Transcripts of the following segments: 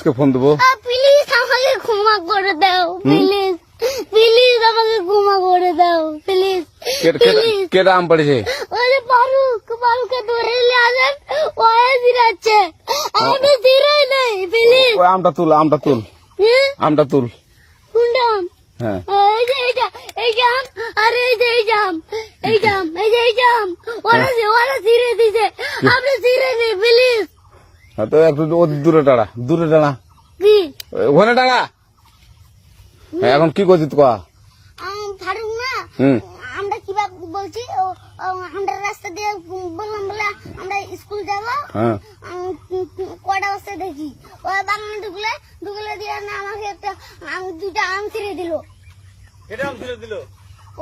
পুলিশকে ফোন দেবো। প্লিজ আমাকে ক্ষমা করে দাও প্লিজ প্লিজ আমাকে ক্ষমা করে দাও প্লিজ কেটা আম পড়েছে? ওরে ফারুক ফারুককে ধরে নিয়ে আসেন জিরাচ্ছে আমি জিরাই নেই প্লিজ ওই আমটা তুল আমটা তুল। আমটা তুল। কোনটা হ্যাঁ। এই যে এইটা এই জাম আর এই যে এই জাম এই জাম এই যে এই জাম ওরা ওরা জিরে দিছে আপনি জিরে নেই প্লিজ হ্যাঁ, তো একটু ও দূরে টাড়া দূরে টাড়া কি? ওখানে টাড়া হ্যাঁ, এখন কি করছিস কয়া? আম, ফারুক না আমরা কীভাবে বলছি আমরা রাস্তা দিয়ে বললাম বলে আমরা স্কুল যাব। হ্যাঁ। আম, কটা বস্তা দেখি? ওই বাগানে ঢুকলে ঢুকলে দিয়ে না আমাকে একটা দুটা আম ছিঁড়ে দিল। এটা আম ছিঁড়ে দিল?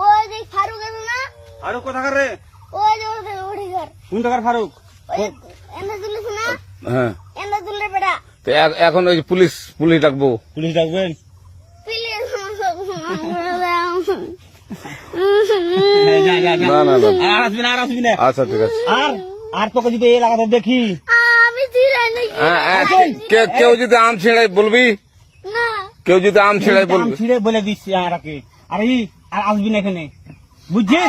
ওই যে ফারুক আছে না ফারুক কোথাকার রে? ওই যে ওদের ঘর। কোন টাকার ফারুক? ওই এনে তুলিস না হ্যাঁ। তো এখন ওই যে পুলিশ পুলিশ ডাকবো। পুলিশ ডাকবেন? না না না। আর আসবি না আর আসবি না। আচ্ছা ঠিক আছে। আর আর তোকে যদি এই লাগাতে দেখি? হ্যাঁ, হ্যাঁ, কেউ যদি আম ছিঁড়াই বলবি? কেউ যদি আম ছিঁড়াই বলবি? ছিঁড়ে বলে দিচ্ছি আর এই আর আসবি না এখানে। বুঝছিস?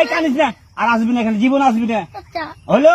এই কানিস না। আর আসবি না এখানে জীবন আসবি না। আচ্ছা। হলো?